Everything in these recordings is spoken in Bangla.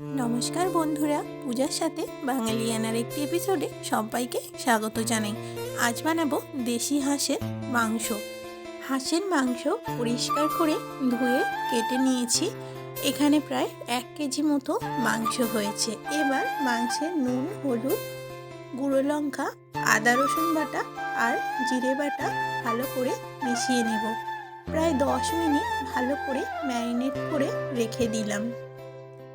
নমস্কার বন্ধুরা, পূজার সাথে বাঙালিয়ানার একটি এপিসোডে সবাইকে স্বাগত জানাই। আজ বানাবো দেশি হাঁসের মাংস। হাঁসের মাংস পরিষ্কার করে ধুয়ে কেটে নিয়েছি। এখানে প্রায় এক কেজি মতো মাংস হয়েছে। এবার মাংসের নুন, হলুদ, গুঁড়ো লঙ্কা, আদা রসুন বাটা আর জিরে বাটা ভালো করে মিশিয়ে নেব। প্রায় দশ মিনিট ভালো করে ম্যারিনেট করে রেখে দিলাম।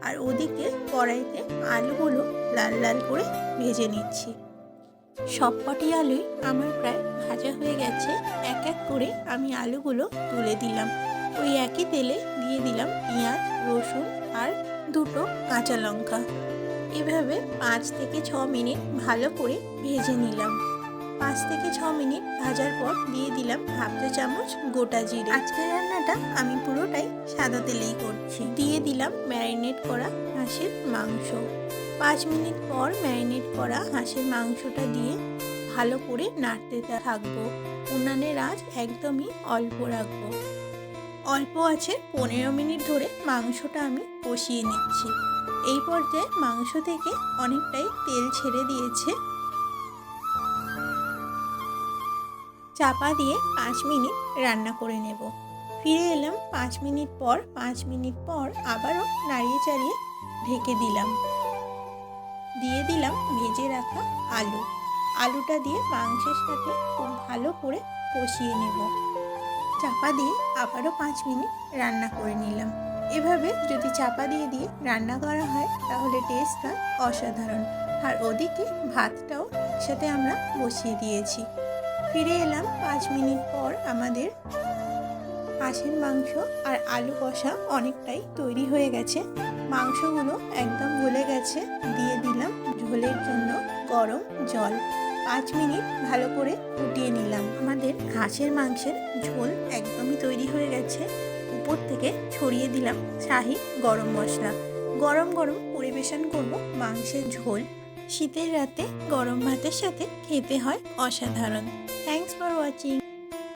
আর ওদিকে কড়াইতে আলুগুলো লাল লাল করে ভেজে নিচ্ছি। সবকটি আলুই আমার প্রায় ভাজা হয়ে গেছে। এক এক করে আমি আলুগুলো তুলে দিলাম। ওই একই তেলে দিয়ে দিলাম পেঁয়াজ, রসুন আর দুটো কাঁচা লঙ্কা। এভাবে পাঁচ থেকে ছ মিনিট ভালো করে ভেজে নিলাম। পাঁচ থেকে ছ মিনিট ভাজার পর দিয়ে দিলাম হাফ চা চামচ গোটা জিরে। আজকের রান্নাটা আমি পুরোটাই সাদা তেলেই করছি। দিয়ে দিলাম ম্যারিনেট করা হাঁসের মাংস। পাঁচ মিনিট পর ম্যারিনেট করা হাঁসের মাংসটা দিয়ে ভালো করে নাড়তে থাকব। উনানের আঁচ একদমই অল্প রাখব। অল্প আছে পনেরো মিনিট ধরে মাংসটা আমি কষিয়ে নিচ্ছি। এই পর্যায়ে মাংস থেকে অনেকটাই তেল ছেড়ে দিয়েছে চাপা দিয়ে পাঁচ মিনিট রান্না করে নেব। ফিরে এলাম পাঁচ মিনিট পর, পাঁচ মিনিট পর আবারও নাড়িয়ে চাড়িয়ে ঢেকে দিলাম। দিয়ে দিলাম ভেজে রাখা আলু। আলুটা দিয়ে মাংসের সাথে খুব ভালো করে কষিয়ে নেব। চাপা দিয়ে আবারও পাঁচ মিনিট রান্না করে নিলাম। এভাবে যদি চাপা দিয়ে দিয়ে রান্না করা হয়, তাহলে টেস্টটা অসাধারণ। আর ওদিকে ভাতটাও সাথে আমরা বসিয়ে দিয়েছি। ফিরে এলাম পাঁচ মিনিট পর আমাদের হাঁসের মাংস আর আলু কষা অনেকটাই তৈরি হয়ে গেছে। মাংসগুলো একদম গলে গেছে। দিয়ে দিলাম ঝোলের জন্য গরম জল। পাঁচ মিনিট ভালো করে ফুটিয়ে নিলাম। আমাদের হাঁসের মাংসের ঝোল একদমই তৈরি হয়ে গেছে। উপর থেকে ছড়িয়ে দিলাম শাহি গরম মশলা। গরম গরম পরিবেশন করব মাংসের ঝোল। শীতের রাতে গরম ভাতের সাথে খেতে হয় অসাধারণ। Thanks for watching